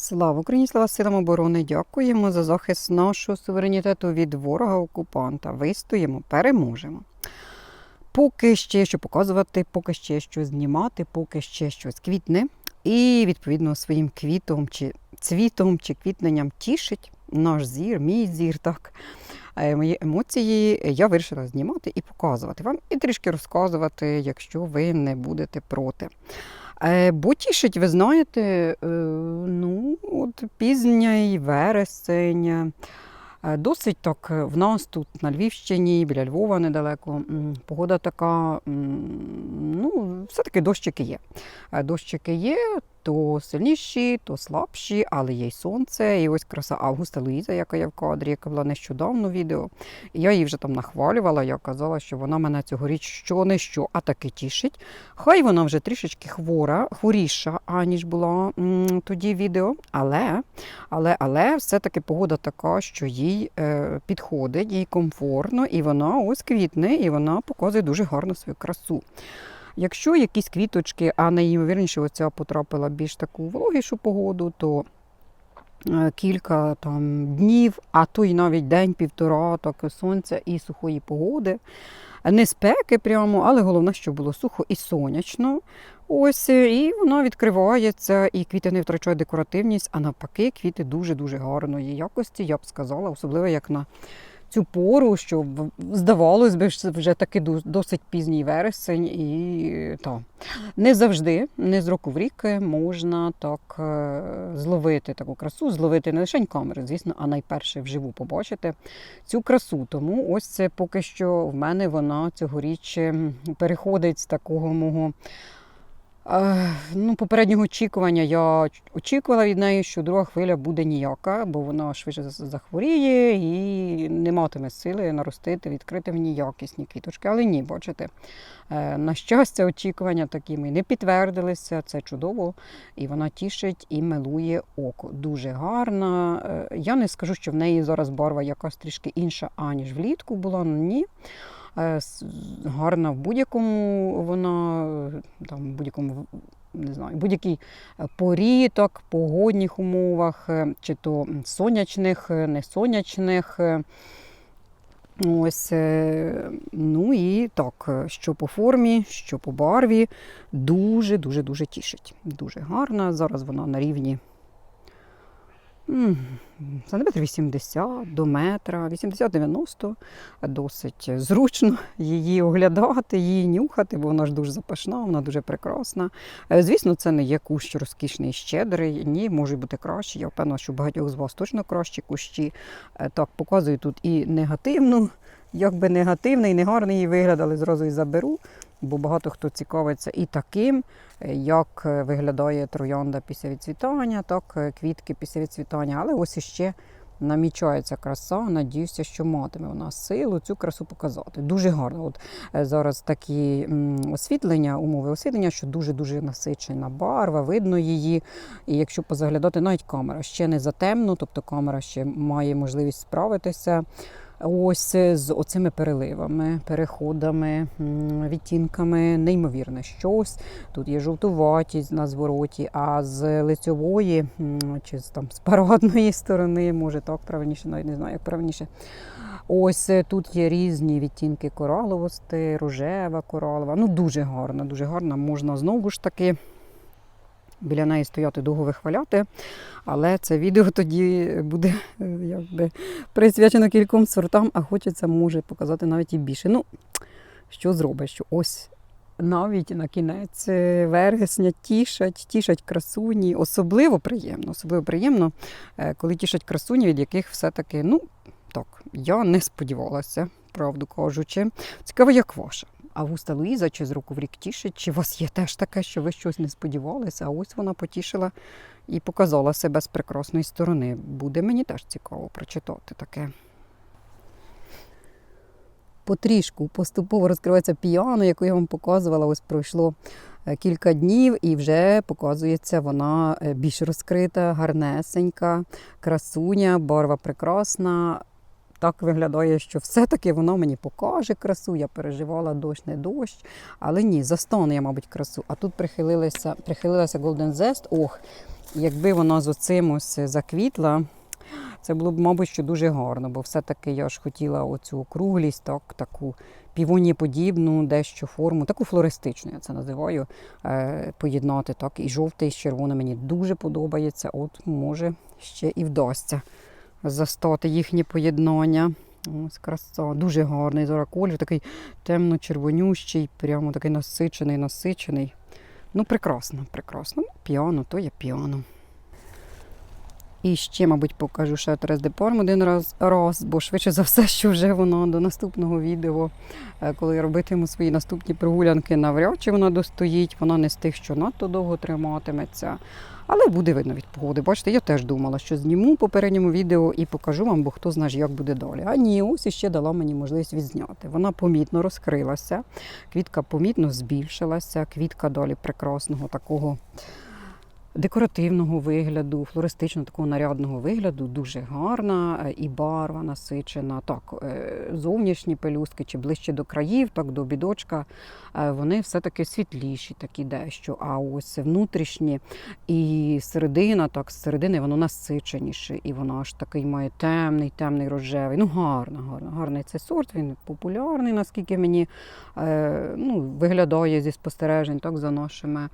Слава Україні, слава силам оборони! Дякуємо за захист нашого суверенітету від ворога-окупанта. Вистоїмо, переможемо. Поки ще що показувати, поки ще що знімати, поки ще щось квітне. І, відповідно, своїм квітом чи цвітом чи квітненням тішить наш зір, мій зір, так. е, Мої емоції я вирішила знімати і показувати вам, і трішки розказувати, якщо ви не будете проти. Е, Бо тішить, ви знаєте, е, ну, от пізній вересень. е, Досить так в нас тут на Львівщині, біля Львова недалеко. Погода така, ну, все-таки дощики є. Дощики є, то сильніші, то слабші, але є й сонце. І ось краса Августа Луїза, яка є в кадрі, яка була нещодавно відео. І я її вже там нахвалювала, я казала, що вона мене цьогоріч що не що, а таки тішить. Хай вона вже трішечки хвора, хворіша, аніж була м, тоді відео, але, але, але все-таки погода така, що їй е, підходить, їй комфортно, і вона ось квітне, і вона показує дуже гарно свою красу. Якщо якісь квіточки, а найімовірніше оця потрапила більш таку вологішу погоду, то е, кілька там днів, а то й навіть день-півтора, так сонця і сухої погоди. Не спеки прямо, але головне, щоб було сухо і сонячно. Ось, е, і вона відкривається, і квіти не втрачають декоративність, а навпаки, квіти дуже-дуже гарної якості, я б сказала, особливо як на цю пору, що здавалось би, вже таки досить пізній вересень, і та, не завжди, не з року в рік можна так е, зловити таку красу, зловити не лише камери, звісно, а найперше вживу побачити цю красу. Тому ось це поки що в мене вона цьогоріч переходить з такого мого. Е, Ну, попереднього очікування я очікувала від неї, що друга хвиля буде ніяка, бо вона швидше захворіє і не матиме сили наростити, відкрити мені якісні квіточки. Але ні, бачите, е, на щастя, очікування такі ми не підтвердилися. Це чудово, і вона тішить і милує око. Дуже гарна. Е, Я не скажу, що в неї зараз барва якась трішки інша, аніж влітку була. ну, Ні. Е, Гарна в будь-якому вона е, там в будь-якому не знаю, будь-якій е, порі, так, умовах, чи то сонячних, не сонячних. е, Ось, ну і так, що по формі, що по барві, дуже, дуже, тішить. Дуже гарна. Зараз вона на рівні сантиметр 80 до метра, 80-90. Досить зручно її оглядати, її нюхати, бо вона ж дуже запашна, вона дуже прекрасна. Е, Звісно, це не є кущ розкішний і щедрий. Ні, можуть бути кращі. Я впевнена, що багатьох з вас точно кращі кущі. Е, Так, показую тут і негативну, якби негативний, негарний її вигляд, але зразу і заберу, бо багато хто цікавиться і таким, е, як е, виглядає троянда після відцвітання, так, е, квітки після відцвітання. Але ось іще намічається краса. Надіюся, що матиме вона силу цю красу показати. Дуже гарно. От зараз такі освітлення, умови освітлення, що дуже-дуже насичена барва, видно її. І якщо позаглядати, навіть камера ще не затемно, тобто камера ще має можливість справитися. Ось з оцими переливами, переходами, відтінками, неймовірне щось. Тут є жовтуватість на звороті, а з лицьової чи там, з парадної сторони, може так правильніше, навіть не знаю, як правильніше. Ось е, тут є різні відтінки кораловості, рожева коралова. Ну, дуже гарна, дуже гарна. Можна знову ж таки біля неї стояти довго вихваляти. Але це відео тоді буде е, якби присвячено кільком сортам, а хочеться може показати навіть і більше. Ну, що зробиш? Що ось навіть на кінець е, вересня тішать, тішать красуні. Особливо приємно, особливо приємно, е, коли тішать красуні, від яких все-таки, ну так, я не сподівалася, правду кажучи. Цікаво, як ваша. Августа Луїза чи з року в рік тішить, чи у вас є теж таке, що ви щось не сподівалися, а ось вона потішила і показала себе з прекрасної сторони. Буде мені теж цікаво прочитати таке. Потрішку поступово розкривається піано, яку я вам показувала. Ось пройшло е, кілька днів, і вже показується вона е, більш розкрита, гарнесенька, красуня, барва прекрасна. Так виглядає, що все-таки воно мені покаже красу. Я переживала дощ, не дощ. Але ні, застане я, мабуть, красу. А тут прихилилася, прихилилася Golden Zest. Ох, якби вона з оцим ось заквітла, це було б, мабуть, що дуже гарно, бо все-таки я ж хотіла оцю округлість, так, таку півонієподібну, дещо форму, таку флористичну, я це називаю, е, поєднати. Так, І жовтий з червоним мені дуже подобається. От, може, ще і вдасться застати їхнє поєднання. Ось краса, дуже гарний зараз колір, такий темно-червонющий, прямо такий насичений, насичений. Ну, прекрасно, прекрасно. Ну, Піано, то є піано. І ще, мабуть, покажу ще Терес де один раз, раз, бо швидше за все, що вже воно до наступного відео, е, коли я робитиму свої наступні прогулянки, навряд чи вона достоїть. Вона не з тих, що надто довго триматиметься. Але буде видно від погоди. Бачите, я теж думала, що зніму попередньому відео і покажу вам, бо хто знає, як буде далі. А ні, ось іще дала мені можливість відзняти. Вона помітно розкрилася, квітка помітно збільшилася, квітка далі прекрасного такого декоративного вигляду, флористично такого нарядного вигляду, дуже гарна е, і барва насичена. Так, е, зовнішні пелюстки чи ближче до країв, так до бідочка, е, вони все-таки світліші, такі дещо. А ось внутрішні і середина, так, з середини воно насиченіше, і воно аж такий має темний, темний рожевий. Ну, гарно, гарно, гарний цей сорт. Він популярний, наскільки мені ну, виглядає зі спостережень, так, за нашими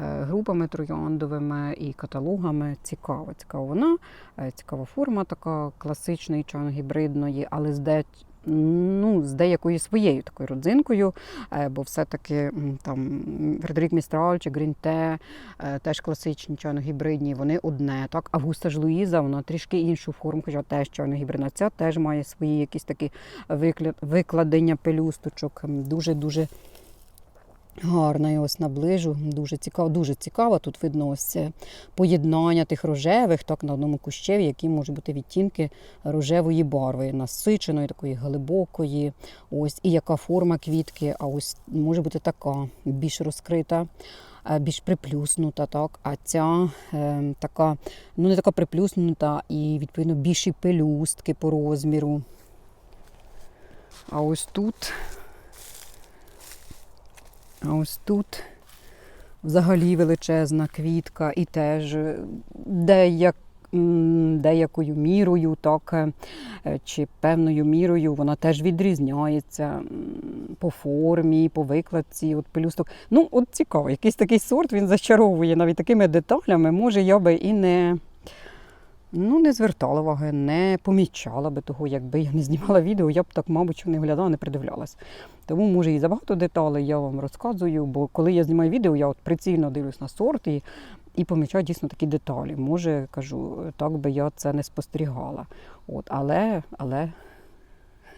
групами трояндовими і каталогами. Цікаво, цікаво вона, е, цікава форма така класичної чайно-гібридної, але з де. Ну, з деякою своєю такою родзинкою, е, бо все-таки там Фредерік Містраль чи Грінте, е, теж класичні чайно-гібридні, вони одне. Так, Августа ж Луїза, вона трішки іншу форму, хоча теж чайно-гібридна. Ця теж має свої якісь такі викладення пелюсточок. Дуже-дуже Гарна і ось наближу. Дуже цікаво, дуже цікаво. Тут видно ось це поєднання тих рожевих, так на одному кущеві, які можуть бути відтінки рожевої барви, насиченої, такої глибокої. Ось і яка форма квітки, а ось може бути така, більш розкрита. е, Більш приплюснута, так, а ця е, така, ну не така приплюснута і відповідно більші пелюстки по розміру. А ось тут а ось тут взагалі величезна квітка і теж е, деяк, деякою мірою, так, е, чи певною мірою вона теж відрізняється по формі, по викладці, от пелюсток. Ну, от цікаво, якийсь такий сорт він зачаровує навіть такими деталями. Може, я би і не. Ну, не звертала уваги, не помічала би того, якби я не знімала відео, я б так, мабуть, не глядала, не придивлялась. Тому, може, і забагато деталей я вам розказую, бо коли я знімаю відео, я от прицільно дивлюсь на сорт і, і помічаю дійсно такі деталі. Може, кажу, так би я це не спостерігала. От, але, але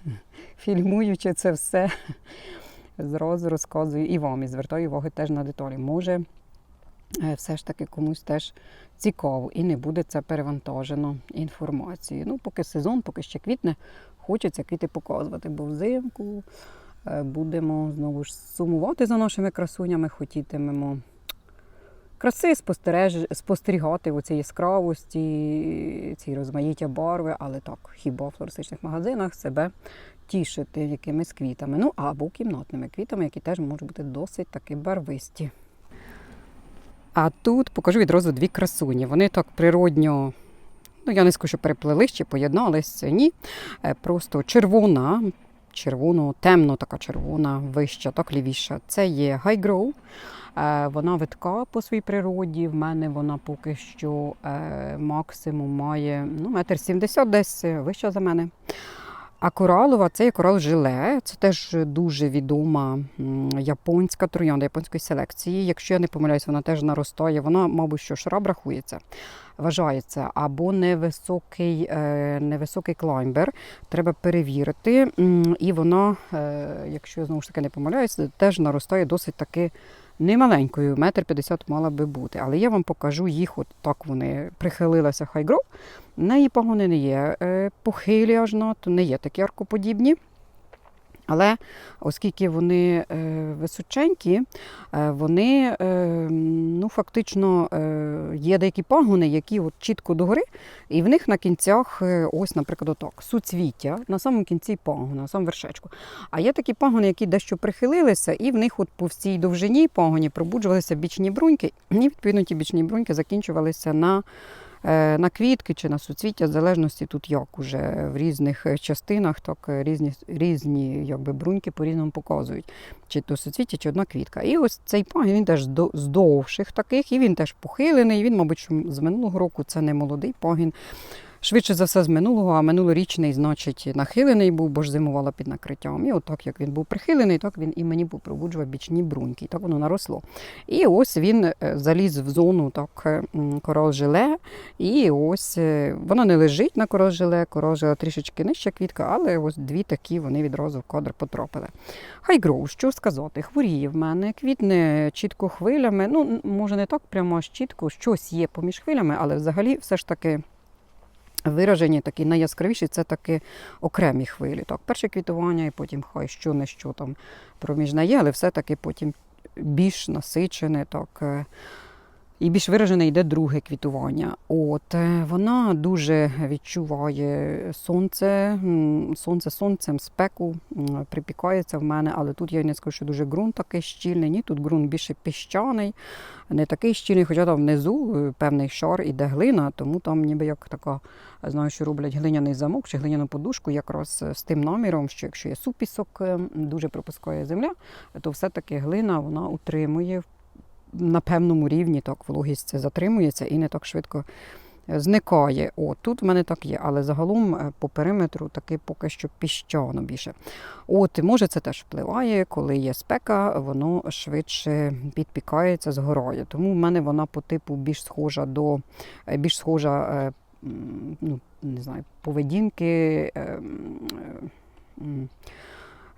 фільмуючи це все, зразу розказую і вам, і звертаю увагу теж на деталі. Може, все ж таки комусь теж цікаво і не буде це перевантажено інформацією. Ну, поки сезон, поки ще квітне, хочеться квіти показувати, бо взимку е, будемо знову ж сумувати за нашими красунями, хотітимемо краси спостереж... спостерігати у цій яскравості, цій розмаїття барви, але так, хіба в флористичних магазинах себе тішити якимись квітами. Ну або кімнатними квітами, які теж можуть бути досить таки барвисті. А тут покажу відразу дві красуні. Вони так природньо, ну я не скажу, що переплелись чи поєдналися. Ні. Е, Просто червона, червоно, темно така червона, вища, так лівіша. Це є High Grow. Е, Вона витка по своїй природі. В мене вона поки що е, максимум має ну, метр сімдесят десь вища за мене. А коралова це є корал жиле. Це теж дуже відома японська троянда японської селекції. Якщо я не помиляюсь, вона теж наростає. Вона, мабуть, що шраб рахується. Вважається або невисокий, е, невисокий клаймбер. Треба перевірити. І вона, е, якщо я знову ж таки не помиляюсь, теж наростає досить таки немаленькою. Метр п'ятдесят мала би бути. Але я вам покажу їх, от так вони прихилилися хайгров. Неї пагони не є е, похилі аж надто, не є такі аркоподібні. Але оскільки вони е, височенькі, е, вони е, ну, фактично є деякі пагони, які от чітко догори, і в них на кінцях, ось, наприклад, отак, суцвіття на самому кінці пагона, на самому вершечку. А є такі пагони, які дещо прихилилися, і в них от по всій довжині пагоні пробуджувалися бічні бруньки, і відповідно ті бічні бруньки закінчувалися на на квітки чи на суцвіття, в залежності тут як уже в різних е, частинах, так е, різні, різні якби, бруньки по-різному показують, чи то суцвіття, чи одна квітка. І ось цей пагін він теж з довших таких, і він теж похилений. Він, мабуть, з минулого року це не молодий пагін. Швидше за все з минулого, а минулорічний, значить, нахилений був, бо ж зимувала під накриттям. І отак, як він був прихилений, так він і мені пробуджував бічні бруньки. Так воно наросло. І ось він е, заліз в зону так е, корал-жиле. І ось е, вона не лежить на корал-жиле, корал-жиле трішечки нижча квітка, але ось дві такі вони відразу в кадр потрапили. Хай гроу, що сказати, хворіє в мене, квітне чітко хвилями. Ну, може, не так прямо аж чітко, щось є поміж хвилями, але взагалі все ж таки. Виражені такі найяскравіші це таки окремі хвилі. Так, перше квітування, і потім хай що не що там проміжне є, але все-таки потім більш насичене, так. І більш виражене йде друге квітування. От е, вона дуже відчуває сонце, сонце сонцем, спеку припікається в мене, але тут я не скажу, що дуже ґрунт такий щільний. Ні, тут ґрунт більше піщаний, не такий щільний, хоча там внизу е, певний шар іде глина, тому там ніби як така, знаю, що роблять глиняний замок чи глиняну подушку, якраз е, з тим наміром, що якщо є супісок, е, дуже пропускає земля, то все-таки глина вона утримує на певному рівні, так вологість це затримується і не так швидко е, зникає. О, тут в мене так є, але загалом е, по периметру таки поки що піщано більше. От, може, це теж впливає, коли є спека, воно швидше підпікається, згорає. Тому в мене вона по типу більш схожа до е, більш схожа, ну, не знаю, поведінки.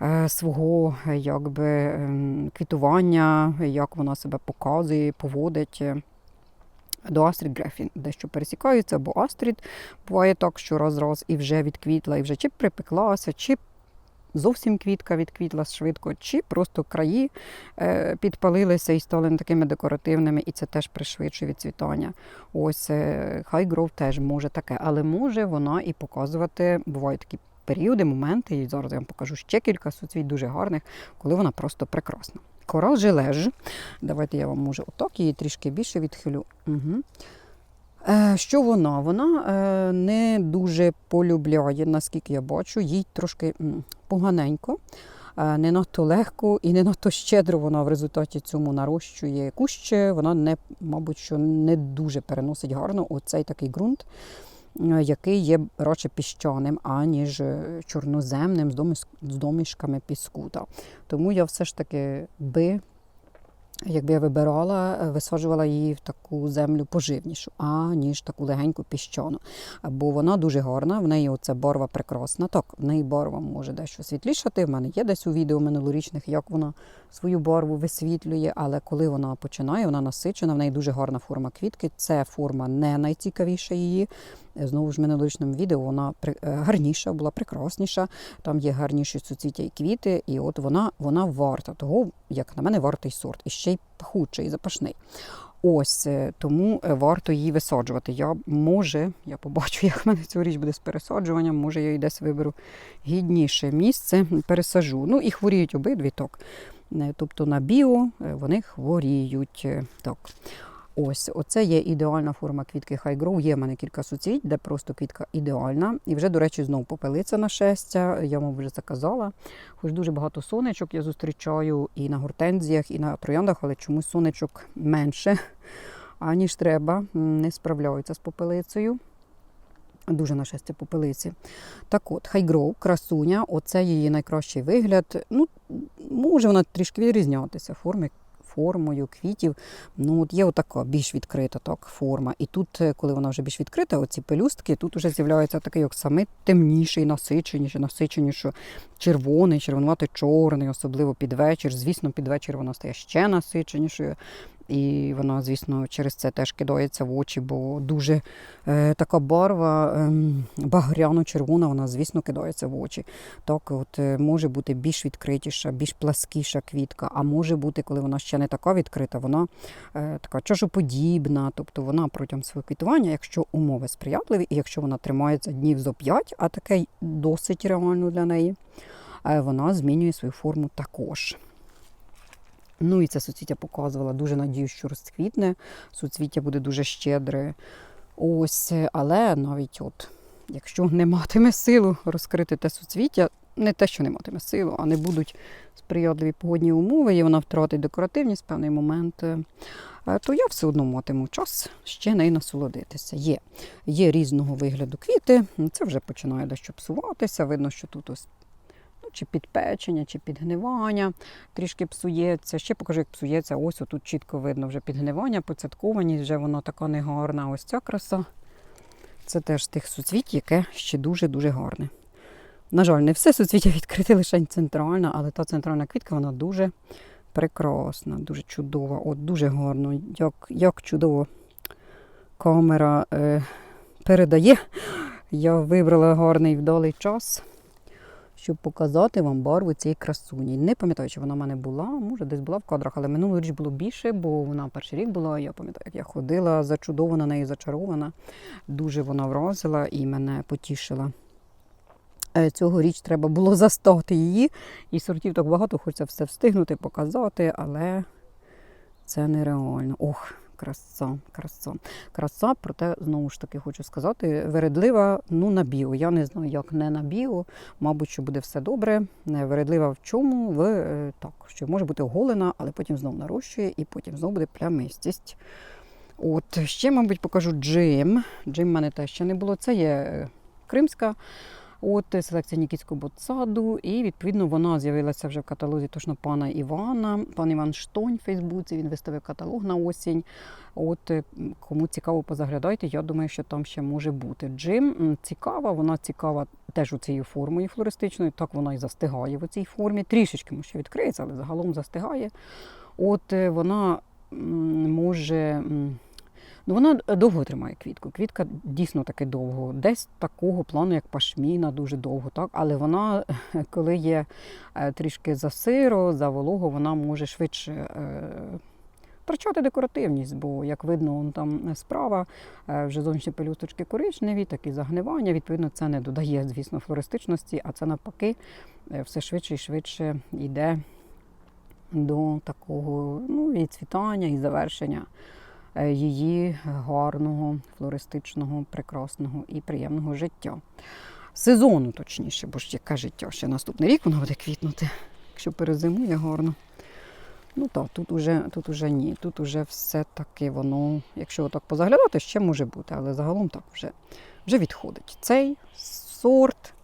Е, Свого е, якби ем, квітування, як вона себе показує, поводить до Астрід Грефін, дещо пересікаються, бо Астрід буває так, що раз-раз і вже відквітла, і вже чи припеклася, чи зовсім квітка відквітла швидко, чи просто краї е, підпалилися і стали такими декоративними, і це теж пришвидшує відцвітання. Ось High теж може таке, але може вона і показувати, бувають такі періоди, моменти, і зараз я вам покажу ще кілька суцвіт дуже гарних, коли вона просто прекрасна. Корал жележ. Давайте я вам може отак її трішки більше відхилю. Угу. Що вона? Вона е, не дуже полюбляє, наскільки я бачу, їй трошки поганенько, е, не надто легко і не надто щедро вона в результаті цьому нарощує кущ. Вона не, мабуть, що не дуже переносить гарно оцей такий ґрунт, який є радше піщаним, аніж е, чорноземним з, домішками піскута. Тому я все ж таки би Якби я вибирала, висаджувала її в таку землю поживнішу, аніж таку легеньку піщану. Бо вона дуже гарна, в неї оця барва прекрасна. Так, в неї барва може дещо світлішати. В мене є десь у відео минулорічних, як вона свою барву висвітлює, але коли вона починає, вона насичена, в неї дуже гарна форма квітки. Це форма не найцікавіша її. Е, Знову ж в минулорічному відео вона е, гарніша, була прекрасніша. Там є гарніші суцвіття і квіти, і от вона, вона варта того, як на мене, вартий сорт. І ще й пахучий, запашний. Ось е, тому варто її висаджувати. Я може, я побачу, як в мене цьогоріч буде з пересаджуванням, може я їй десь виберу гідніше місце, пересажу. Ну і хворіють обидві так. Е, Тобто на біо е, вони хворіють. Так. Ось, оце є ідеальна форма квітки Grow. Є в мене кілька суцвіть, де просто квітка ідеальна. І вже, до речі, знову попелиця на щастя. Я вам вже заказала. Хоч дуже багато сонечок я зустрічаю і на гортензіях, і на трояндах, але чомусь сонечок менше, аніж треба. Не справляються з попелицею. Дуже на щастя попелиці. Так от, хайгроу, красуня, оце її найкращий вигляд. Ну, може вона трішки відрізнятися форми, формою квітів. Ну, от є отака більш відкрита так, форма. І тут, е, коли вона вже більш відкрита, оці пелюстки, тут вже з'являється такий як саме темніший, насиченіший, насиченіше червоний, червонувато чорний, особливо під вечір. Звісно, під вечір вона стає ще насиченішою. І вона, звісно, через це теж кидається в очі, бо дуже е, така барва ем, багряно-червона, вона, звісно, кидається в очі. Так, от е, може бути більш відкритіша, більш пласкіша квітка, а може бути, коли вона ще не така відкрита, вона е, така чашоподібна, тобто вона протягом свого квітування, якщо умови сприятливі, і якщо вона тримається днів зо 5, а таке досить реально для неї, е, вона змінює свою форму також. Ну і це суцвіття показувала. Дуже надію, що розцвітне. Суцвіття буде дуже щедре. Ось, але навіть от, якщо не матиме силу розкрити те суцвіття, не те, що не матиме силу, а не будуть сприятливі погодні умови, і вона втратить декоративність в певний момент, е, то я все одно матиму час ще нею насолодитися. Є, є різного вигляду квіти, це вже починає дещо псуватися. Видно, що тут ось ну, чи підпечення, чи підгнивання трішки псується. Ще покажу, як псується. Ось тут чітко видно вже підгнивання, поцяткованість, вже воно така негарна. Ось ця краса. Це теж тих суцвіть, яке ще дуже-дуже гарне. На жаль, не все суцвіття відкрите, лише центральна, але та центральна квітка вона дуже прекрасна, дуже чудова. От дуже гарно. Як, як чудово камера е, передає. Я вибрала гарний вдалий час, щоб показати вам барву цієї красуні. Не пам'ятаю, чи вона в мене була, може десь була в кадрах, але минулий річ було більше, бо вона перший рік була. Я пам'ятаю, як я ходила, зачудована нею, зачарована. Дуже вона вразила і мене потішила. Е, Цьогоріч треба було застати її, і сортів так багато, хочеться все встигнути, показати, але це нереально. Ох, краса, краса. Краса, проте, знову ж таки, хочу сказати, вередлива ну, на біо. Я не знаю, як не на біо. Мабуть, що буде все добре. Е, Вередлива в чому? В е, так, що може бути оголена, але потім знов нарощує і потім знов буде плямистість. От, ще, мабуть, покажу джим. Джим в мене теж ще не було. Це є е, кримська. От селекція Нікітського ботсаду, і відповідно вона з'явилася вже в каталозі точно пана Івана. Пан Іван Штонь в Фейсбуці. Він виставив каталог на осінь. От е, кому цікаво, позаглядайте. Я думаю, що там ще може бути. Джим цікава, вона цікава теж цією формою флористичною. Так вона і застигає в цій формі. Трішечки може відкриється, але загалом застигає. От е, вона може. Ну, вона довго тримає квітку. Квітка дійсно таки довго. Десь такого плану, як пашміна, дуже довго, так? Але вона, коли є е, трішки за сиро, за волого, вона може швидше е, втрачати декоративність, бо, як видно, там справа е, вже зовнішні пелюсточки коричневі, такі загнивання. Відповідно, це не додає, звісно, флористичності, а це навпаки е, все швидше і швидше йде до такого ну, і цвітання, і завершення е, її гарного, флористичного, прекрасного і приємного життя. Сезону, точніше, бо ж яке життя? Ще наступний рік воно буде квітнути, якщо перезимує гарно. Ну так, тут уже, тут уже ні. Тут уже все-таки воно, якщо отак позаглядати, ще може бути, але загалом так вже, вже відходить. Цей сорт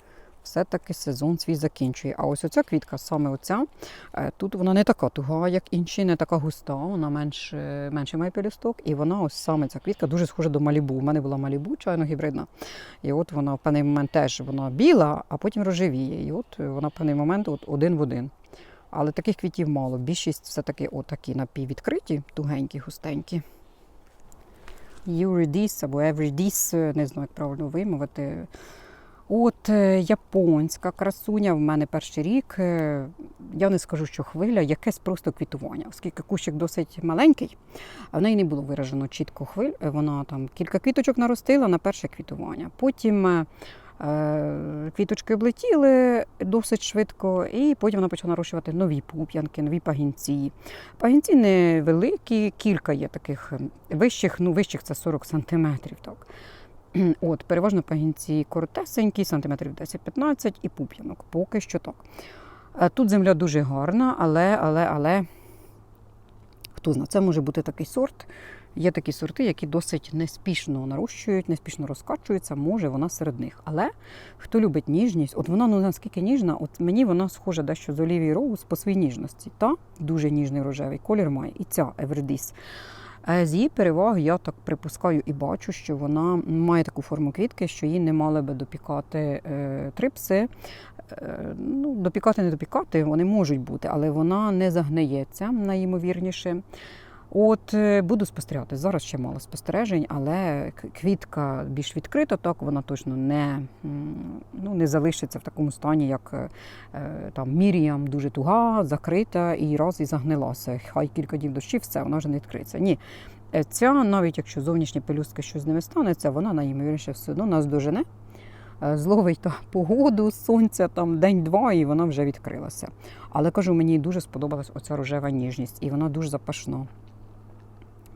все-таки сезон свій закінчує. А ось оця квітка, саме оця, е, тут вона не така туга, як інші, не така густа, вона менш, е, менше має пелюсток. І вона ось саме ця квітка дуже схожа до малібу. У мене була малібу чайно гібридна. І от вона в певний момент теж вона біла, а потім рожевіє. І от вона в певний момент от один в один. Але таких квітів мало. Більшість все-таки отакі напіввідкриті, тугенькі, густенькі. Eurydice або Everydice, не знаю, як правильно вимовити. От е, японська красуня в мене перший рік. Е, Я не скажу, що хвиля, якесь просто квітування, оскільки кущик досить маленький, а в неї не було виражено чітко хвиль. Е, Вона там кілька квіточок наростила на перше квітування. Потім квіточки облетіли досить швидко, і потім вона почала нарощувати нові пуп'янки, нові пагінці. Пагінці невеликі, кілька є таких вищих, ну вищих це 40 сантиметрів. Так. От, переважно пагінці коротесенькі, сантиметрів 10-15 і пуп'янок. Поки що так. Е, Тут земля дуже гарна, але, але, але хто знає, це може бути такий сорт. Є такі сорти, які досить неспішно нарощують, неспішно розкачуються, може вона серед них. Але хто любить ніжність, от вона ну наскільки ніжна, от мені вона схожа дещо з Олівії Роуз по своїй ніжності. Та дуже ніжний рожевий колір має. І ця Everdice. З її переваги я так припускаю і бачу, що вона має таку форму квітки, що її не мали би допікати е, трипси. Е, ну, допікати, не допікати, вони можуть бути, але вона не загниється найімовірніше. От е, буду спостерігати. Зараз ще мало спостережень, але квітка більш відкрита, так вона точно не, ну, не залишиться в такому стані, як е, там Міріям дуже туга, закрита і раз і загнилася. Хай кілька днів дощів, все, вона вже не відкриється. Ні. Е, Ця, навіть якщо зовнішні пелюстки щось з ними станеться, вона найімовірніше все одно нас дожене. Зловить та погоду, сонця там день-два, і вона вже відкрилася. Але кажу, мені дуже сподобалась оця рожева ніжність, і вона дуже запашна.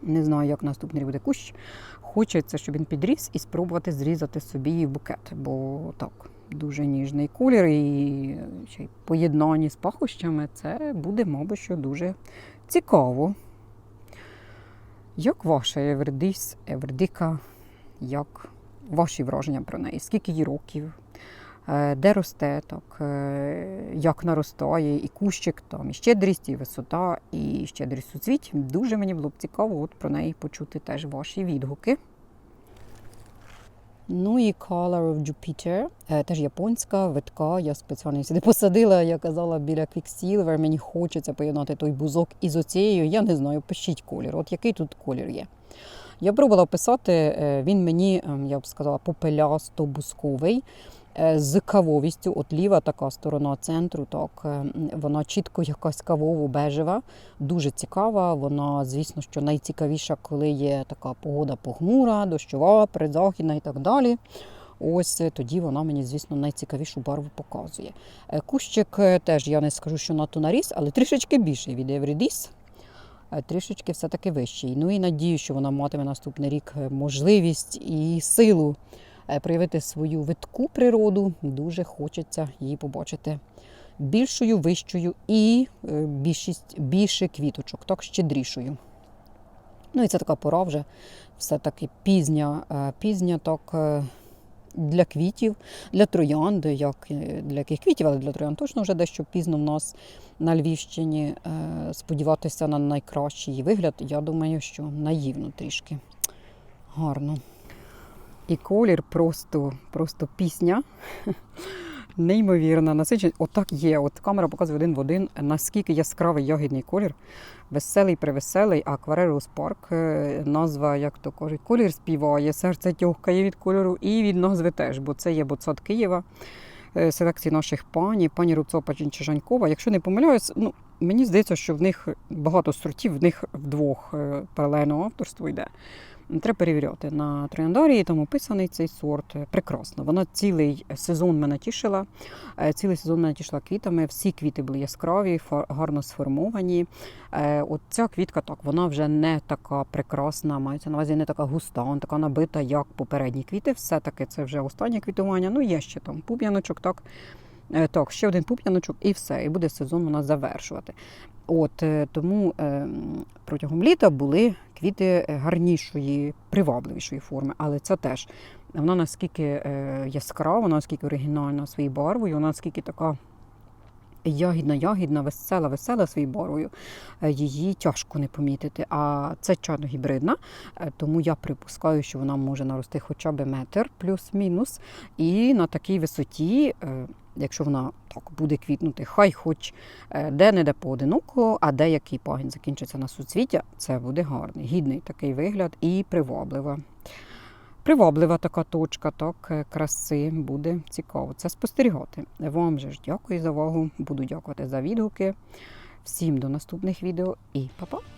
Не знаю, як наступний буде кущ. Хочеться, щоб він підріс і спробувати зрізати собі букет, бо так, дуже ніжний колір і ще й поєднання з пахощами це буде, мабуть, що дуже цікаво. Як ваша Евердіс, Евердика, як ваші враження про неї? Скільки їй років? Е, Де росте так, е, як наростає, і кущик, там, і щедрість, і висота, і щедрість суцвіть. Дуже мені було б цікаво от про неї почути теж ваші відгуки. Ну і Color of Jupiter, е, теж японська витка. Я спеціально сюди посадила, я казала біля Quicksilver. Мені хочеться поєднати той бузок із оцією. Я не знаю, пишіть колір. От який тут колір є. Я пробувала писати, він мені, ем, я б сказала, попелясто-бусковий. Е, З кавовістю, от ліва така сторона центру, так е, вона чітко якась кавово-бежева, дуже цікава. Вона, звісно, що найцікавіша, коли є така погода похмура, дощова, передзахідна і так далі. Ось е, тоді вона мені, звісно, найцікавішу барву показує. Кущик теж я не скажу, що надто наріс, але трішечки більший від Еврідіс. Е, Трішечки все-таки вищий. Ну і надію, що вона матиме наступний рік можливість і силу проявити свою витку природу. Дуже хочеться її побачити більшою, вищою і е, більшість, більше квіточок, так щедрішою. Ну і це така пора вже все-таки пізня, е, пізня так. е, Для квітів, для троянд, як е, для яких квітів, але для троянд точно вже дещо пізно в нас на Львівщині. Е, Сподіватися на найкращий вигляд, я думаю, що наївно трішки. Гарно. І колір просто, просто пісня. Неймовірна, насиченість. Отак є. От камера показує один в один, наскільки яскравий ягідний колір. Веселий, привеселий, а Park, е, назва, як то кажуть, колір співає, серце тьохкає від кольору і від назви теж, бо це є боцат Києва, е, селекції наших пані, пані Рубцова Чижанькова. Якщо не помиляюсь, ну, мені здається, що в них багато сортів, в них вдвох е, паралельно авторство йде. Треба перевіряти на трояндарії, там описаний цей сорт. Прекрасно. Вона цілий сезон мене тішила. Е, Цілий сезон мене тішила квітами. Всі квіти були яскраві, гарно сформовані. Е, От ця квітка так, вона вже не така прекрасна, мається на увазі не така густа, вона така набита, як попередні квіти. Все-таки це вже останнє квітування. Ну, є ще там пуп'яночок, так. Е, Так, ще один пуп'яночок і все, і буде сезон у нас завершувати. От е, тому е, протягом літа були квіти е, гарнішої, привабливішої форми, але це теж вона наскільки яскрава, наскільки оригінальна своєю барвою, вона наскільки така ягідна, ягідна, весела, весела своєю барвою. е, Її тяжко не помітити. А це чадно гібридна, е, тому я припускаю, що вона може нарости хоча б метр плюс-мінус. І на такій висоті, е, якщо вона так буде квітнути, хай хоч де-не-де поодиноко, а деякий пагін закінчиться на суцвіття, це буде гарний, гідний такий вигляд і приваблива. Приваблива така точка, так, е, краси буде цікаво. Це спостерігати. Вам же ж дякую за увагу. Буду дякувати за відгуки. Всім до наступних відео і па-па!